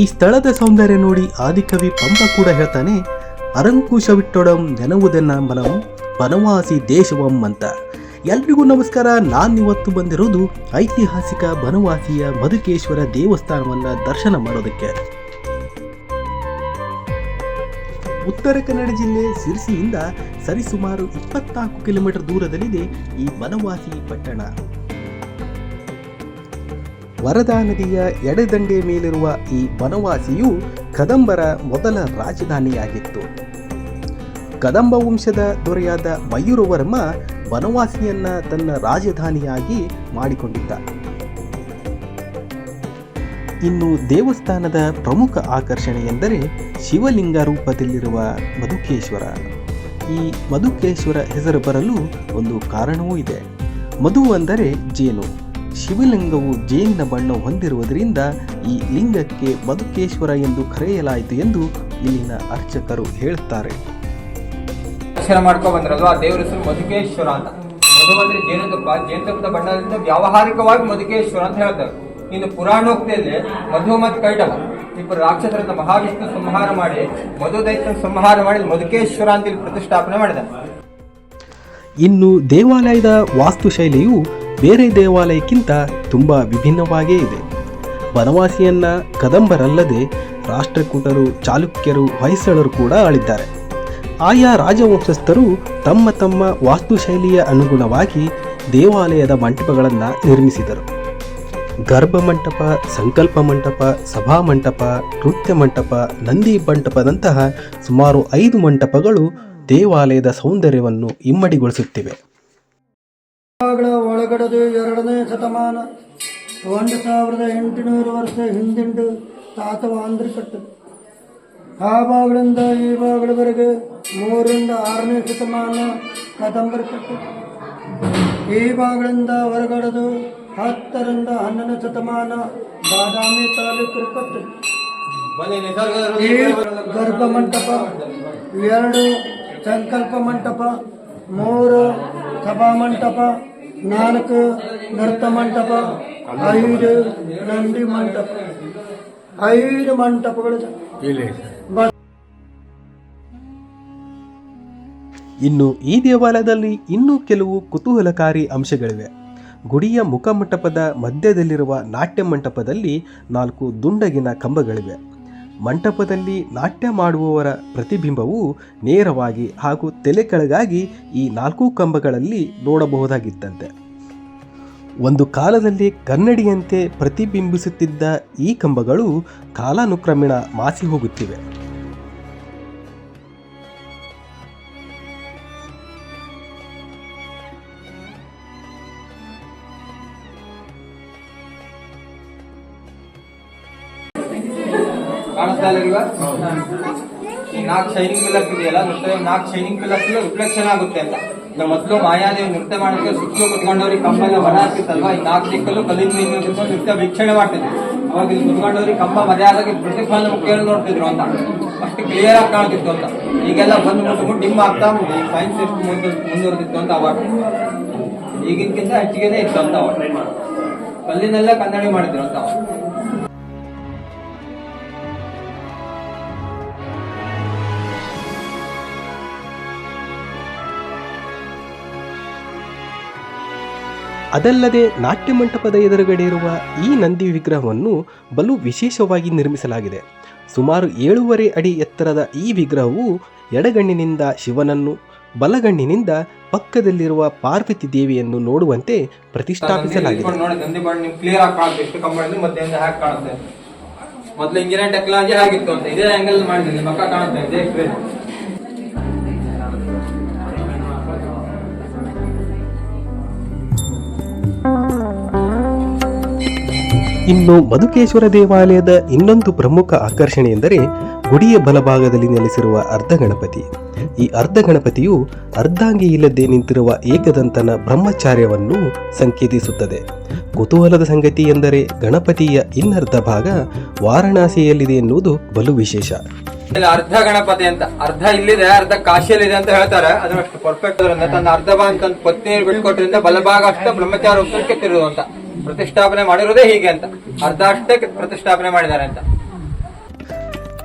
ಈ ಸ್ಥಳದ ಸೌಂದರ್ಯ ನೋಡಿ ಆದಿಕವಿ ಪಂಪ ಕೂಡ ಹೇಳ್ತಾನೆ, ಅರಂಕುಶವಿಟ್ಟೊಡಂ ಮನಂ ಬನವಾಸಿ ದೇಶವಂ ಅಂತ. ಎಲ್ರಿಗೂ ನಮಸ್ಕಾರ, ನಾನು ಇವತ್ತು ಬಂದಿರೋದು ಐತಿಹಾಸಿಕ ಬನವಾಸಿಯ ಮಧುಕೇಶ್ವರ ದೇವಸ್ಥಾನವನ್ನ ದರ್ಶನ ಮಾಡೋದಕ್ಕೆ. ಉತ್ತರ ಕನ್ನಡ ಜಿಲ್ಲೆ ಸಿರ್ಸಿಯಿಂದ ಸರಿಸುಮಾರು ಇಪ್ಪತ್ನಾಲ್ಕು ಕಿಲೋಮೀಟರ್ ದೂರದಲ್ಲಿದೆ ಈ ಬನವಾಸಿ ಪಟ್ಟಣ. ವರದಾ ನದಿಯ ಎಡದಂಡೆ ಮೇಲಿರುವ ಈ ಬನವಾಸಿಯು ಕದಂಬರ ಮೊದಲ ರಾಜಧಾನಿಯಾಗಿತ್ತು. ಕದಂಬ ವಂಶದ ದೊರೆಯಾದ ಮಯೂರವರ್ಮ ಬನವಾಸಿಯನ್ನ ತನ್ನ ರಾಜಧಾನಿಯಾಗಿ ಮಾಡಿಕೊಂಡಿದ್ದ. ಇನ್ನು ದೇವಸ್ಥಾನದ ಪ್ರಮುಖ ಆಕರ್ಷಣೆ ಎಂದರೆ ಶಿವಲಿಂಗ ರೂಪದಲ್ಲಿರುವ ಮಧುಕೇಶ್ವರ. ಈ ಮಧುಕೇಶ್ವರ ಹೆಸರು ಬರಲು ಒಂದು ಕಾರಣವೂ ಇದೆ. ಮಧು ಅಂದರೆ ಜೇನು. ಶಿವಲಿಂಗವು ಜೇನಿನ ಬಣ್ಣ ಹೊಂದಿರುವುದರಿಂದ ಈ ಲಿಂಗಕ್ಕೆ ಬದುಕೇಶ್ವರ ಎಂದು ಕರೆಯಲಾಯಿತು ಎಂದು ಇಲ್ಲಿನ ಅರ್ಚಕರು ಹೇಳುತ್ತಾರೆ ದರ್ಶನ ಮಾಡ್ಕೊ ಬಂದ್ರಲ್ವಾ? ಆ ದೇವರ ಹೆಸರು ಮಧುಕೇಶ್ವರ ಅಂತ. ಮಧು ಅಂದ್ರೆ ಜೇನುತುಪ್ಪ ಜೇನುತುಪ್ಪದ ಬಣ್ಣದಿಂದ ವ್ಯಾವಹಾರಿಕವಾಗಿ ಮಧುಕೇಶ್ವರ ಅಂತ ಹೇಳ್ತಾರೆ. ಇನ್ನು ಪುರಾಣೋಕ್ತಿಯಲ್ಲಿ ಮಧು ಮತ್ತು ಕೈಟವ ಇಬ್ಬರು ರಾಕ್ಷಸರನ್ನ ಮಹಾವಿಷ್ಣು ಸಂಹಾರ ಮಾಡಿ ಮಧು ದೈತ್ಯನ ಸಂಹಾರ ಮಾಡಿ ಮಧುಕೇಶ್ವರ ಅಂತ ಇಲ್ಲಿ ಪ್ರತಿಷ್ಠಾಪನೆ ಮಾಡಿದ ಇನ್ನು ದೇವಾಲಯದ ವಾಸ್ತುಶೈಲಿಯು ಬೇರೆ ದೇವಾಲಯಕ್ಕಿಂತ ತುಂಬ ವಿಭಿನ್ನವಾಗೇ ಇದೆ. ಬನವಾಸಿಯನ್ನ ಕದಂಬರಲ್ಲದೆ ರಾಷ್ಟ್ರಕೂಟರು, ಚಾಲುಕ್ಯರು ಹೊಯ್ಸಳರು ಕೂಡ ಆಳಿದ್ದಾರೆ. ಆಯಾ ರಾಜವಂಶಸ್ಥರು ತಮ್ಮ ತಮ್ಮ ವಾಸ್ತುಶೈಲಿಯ ಅನುಗುಣವಾಗಿ ದೇವಾಲಯದ ಮಂಟಪಗಳನ್ನು ನಿರ್ಮಿಸಿದರು. ಗರ್ಭ ಮಂಟಪ, ಸಂಕಲ್ಪ ಮಂಟಪ, ಸಭಾ ಮಂಟಪ, ನೃತ್ಯ ಮಂಟಪ, ನಂದಿ ಮಂಟಪದಂತಹ ಸುಮಾರು ಐದು ಮಂಟಪಗಳು ದೇವಾಲಯದ ಸೌಂದರ್ಯವನ್ನು ಇಮ್ಮಡಿಗೊಳಿಸುತ್ತಿವೆ. ಗಳ ಒಳಗಡೆದು ಎರಡನೇ ಶತಮಾನ. ಒಂದು ಸಾವಿರದ ಎಂಟುನೂರು ವರ್ಷ ಹಿಂದಿಂಡು ತಾತ ಕಟ್ಟು. ಆ ಭಾಗಗಳಿಂದ ಈ ಭಾಗಗಳವರೆಗೆ ಮೂರಿಂದ ಆರನೇ ಶತಮಾನ ಕದಂಬರ ಈ ಭಾಗಗಳಿಂದ ಹೊರಗಡೆದು ಹತ್ತರಿಂದ ಹನ್ನೊಂದನೇ ಶತಮಾನ ಬಾದಾಮಿ ತಾಲೂಕು ಕಟ್ಟು. ಈ ಗರ್ಭ ಮಂಟಪ ಎರಡು ಸಂಕಲ್ಪ ಮಂಟಪ ಮೂರು ಮಂಟಪ ನಾಲ್ಕು ನೃತ್ಯ ಮಂಟಪ ಐದು ನಂದಿ ಮಂಟಪ. ಐದು ಮಂಟಪಗಳು ಇನ್ನು ಈ ದೇವಾಲಯದಲ್ಲಿ ಇನ್ನೂ ಕೆಲವು ಕುತೂಹಲಕಾರಿ ಅಂಶಗಳಿವೆ. ಗುಡಿಯ ಮುಖಮಂಟಪದ ಮಧ್ಯದಲ್ಲಿರುವ ನಾಟ್ಯ ಮಂಟಪದಲ್ಲಿ ನಾಲ್ಕು ದುಂಡಗಿನ ಕಂಬಗಳಿವೆ. ಮಂಟಪದಲ್ಲಿ ನಾಟ್ಯ ಮಾಡುವವರ ಪ್ರತಿಬಿಂಬವು ನೇರವಾಗಿ ಹಾಗೂ ತಲೆ ಕೆಳಗಾಗಿ ಈ ನಾಲ್ಕು ಕಂಬಗಳಲ್ಲಿ ನೋಡಬಹುದಾಗಿತ್ತಂತೆ. ಒಂದು ಕಾಲದಲ್ಲಿ ಕನ್ನಡಿಯಂತೆ ಪ್ರತಿಬಿಂಬಿಸುತ್ತಿದ್ದ ಈ ಕಂಬಗಳು ಕಾಲಾನುಕ್ರಮೇಣ ಮಾಸಿ ಹೋಗುತ್ತಿವೆ ಕಾಣಿಸ್ತಾ ಇಲ್ಲ ಈ ನಾಲ್ಕು ಶೈನಿಂಗ್ ಪಿಲ್ಲರ್ಸ್ ಇದೆಯಲ್ಲ, ನೃತ್ಯ ನಾಲ್ಕು ಶೈನಿಂಗ್ ಪಿಲ್ಲರ್ಸ್ ರಿಫ್ಲೆಕ್ಷನ್ ಆಗುತ್ತೆ ಅಂತ. ಈಗ ಮೊದಲು ಮಾಯಾದೇವಿ ನೃತ್ಯ ಮಾಡೋದಕ್ಕೆ ಸುತ್ತಲು ಕುತ್ಕೊಂಡವ್ರಿಗೆ ಎಲ್ಲ ಮನೆ ಆಗ್ತಿತ್ತಲ್ವಾ ಈ ನಾಲ್ಕು ದಿಕ್ಕಲ್ಲೂ ಕುತ್ಕೊಂಡು ನೃತ್ಯ ವೀಕ್ಷಣೆ ಮಾಡ್ತಿದ್ರು. ಅವಾಗ ಇಲ್ಲಿ ಕುತ್ಕೊಂಡವ್ರಿಗೆ ಕಂಬ ಮರ್ಯಾದಾಗಿ ಪ್ರತಿಫಲ ಮುಖ್ಯವನ್ನು ನೋಡ್ತಿದ್ರು ಅಂತ. ಅಷ್ಟು ಕ್ಲಿಯರ್ ಆಗಿ ಕಾಣ್ತಿತ್ತು ಅಂತ. ಈಗೆಲ್ಲ ಬಂದು ಮುಟ್ಬಿಟ್ಟು ಡಿಮ್ ಆಗ್ತಾ ಸೈನ್ಸ್ ಎಷ್ಟು ಮುಂದೆ ಮುಂದುವರೆದಿತ್ತು ಅಂತ ಅವಾಗ. ಈಗಿನಕ್ಕಿಂತ ಹೆಚ್ಚಿಗೆನೇ ಇತ್ತು ಅಂತ ಅವಾಗ. ಕಲ್ಲಿನೆಲ್ಲ ಕನ್ನಡಿ ಮಾಡಿದ್ರು ಅಂತ ಅವಾಗ. ಅದಲ್ಲದೆ ನಾಟ್ಯ ಮಂಟಪದ ಎದುರುಗಡೆ ಇರುವ ಈ ನಂದಿ ವಿಗ್ರಹವನ್ನು ಬಲು ವಿಶೇಷವಾಗಿ ನಿರ್ಮಿಸಲಾಗಿದೆ. ಸುಮಾರು ಏಳೂವರೆ ಅಡಿ ಎತ್ತರದ ಈ ವಿಗ್ರಹವು ಎಡಗಣ್ಣಿನಿಂದ ಶಿವನನ್ನು, ಬಲಗಣ್ಣಿನಿಂದ ಪಕ್ಕದಲ್ಲಿರುವ ಪಾರ್ವತಿ ದೇವಿಯನ್ನು ನೋಡುವಂತೆ ಪ್ರತಿಷ್ಠಾಪಿಸಲಾಗಿದೆ. ಮೊದಲು ಇಂಜಿನಿಯರ್ ಟೆಕ್ನಾಲಜಿ ಆಗಿತ್ತು ಅಂತ. ಇದೇ ಆಂಗಲ್ ಮಾಡಿದ್ದೀನಿ ಮಕ್ಕ ಕಾಣುತ್ತೆ. ಇದೇ ಇನ್ನು ಮಧುಕೇಶ್ವರ ದೇವಾಲಯದ ಇನ್ನೊಂದು ಪ್ರಮುಖ ಆಕರ್ಷಣೆ ಎಂದರೆ ಗುಡಿಯ ಬಲಭಾಗದಲ್ಲಿ ನೆಲೆಸಿರುವ ಅರ್ಧ ಗಣಪತಿ. ಈ ಅರ್ಧ ಗಣಪತಿಯು ಅರ್ಧಾಂಗಿ ಇಲ್ಲದೆ ನಿಂತಿರುವ ಏಕದಂತನ ಬ್ರಹ್ಮಚಾರ್ಯವನ್ನು ಸಂಕೇತಿಸುತ್ತದೆ. ಕುತೂಹಲದ ಸಂಗತಿ ಎಂದರೆ ಗಣಪತಿಯ ಇನ್ನರ್ಧ ಭಾಗ ವಾರಣಾಸಿಯಲ್ಲಿದೆ ಎನ್ನುವುದು ಬಲು ವಿಶೇಷ. ಅರ್ಧ ಗಣಪತಿ ಅಂತ, ಅರ್ಧ ಇಲ್ಲಿದೆ, ಅರ್ಧ ಕಾಶಿಯಲ್ಲಿದೆ ಅಂತ ಹೇಳ್ತಾರೆ. ಅಷ್ಟು ಪರ್ಫೆಕ್ಟ್ ತನ್ನ ಅರ್ಧ ಭಾಗ ಅಂತ ಪತ್ನಿ ಬಿಟ್ಕೊಟ್ರಿಂದ ಬಲಭಾಗ ಅಷ್ಟು ಬ್ರಹ್ಮಚಾರ ಅಂತ. ಪ್ರತಿಷ್ಠಾಪನೆ ಮಾಡಿರೋದೇ ಹೀಗೆ ಅಂತ. ಅರ್ಧ ಅಷ್ಟೇ ಪ್ರತಿಷ್ಠಾಪನೆ ಮಾಡಿದ್ದಾರೆ ಅಂತ.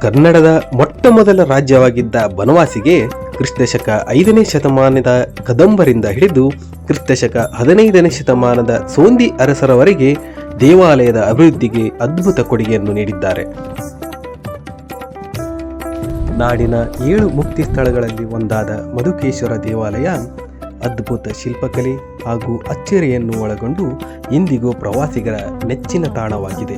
ಕನ್ನಡದ ಮೊಟ್ಟ ಮೊದಲ ರಾಜ್ಯವಾಗಿದ್ದ ಬನವಾಸಿಗೆ ಕ್ರಿಸ್ತಶಕ ಐದನೇ ಶತಮಾನದ ಕದಂಬರಿಂದ ಹಿಡಿದು ಕ್ರಿಸ್ತಶಕ ಹದಿನೈದನೇ ಶತಮಾನದ ಸೋಂದಿ ಅರಸರವರೆಗೆ ದೇವಾಲಯದ ಅಭಿವೃದ್ಧಿಗೆ ಅದ್ಭುತ ಕೊಡುಗೆಯನ್ನು ನೀಡಿದ್ದಾರೆ. ನಾಡಿನ ಏಳು ಮುಕ್ತಿ ಸ್ಥಳಗಳಲ್ಲಿ ಒಂದಾದ ಮಧುಕೇಶ್ವರ ದೇವಾಲಯ ಅದ್ಭುತ ಶಿಲ್ಪಕಲೆ ಹಾಗೂ ಅಚ್ಚರಿಯನ್ನು ಒಳಗೊಂಡು ಇಂದಿಗೂ ಪ್ರವಾಸಿಗರ ನೆಚ್ಚಿನ ತಾಣವಾಗಿದೆ.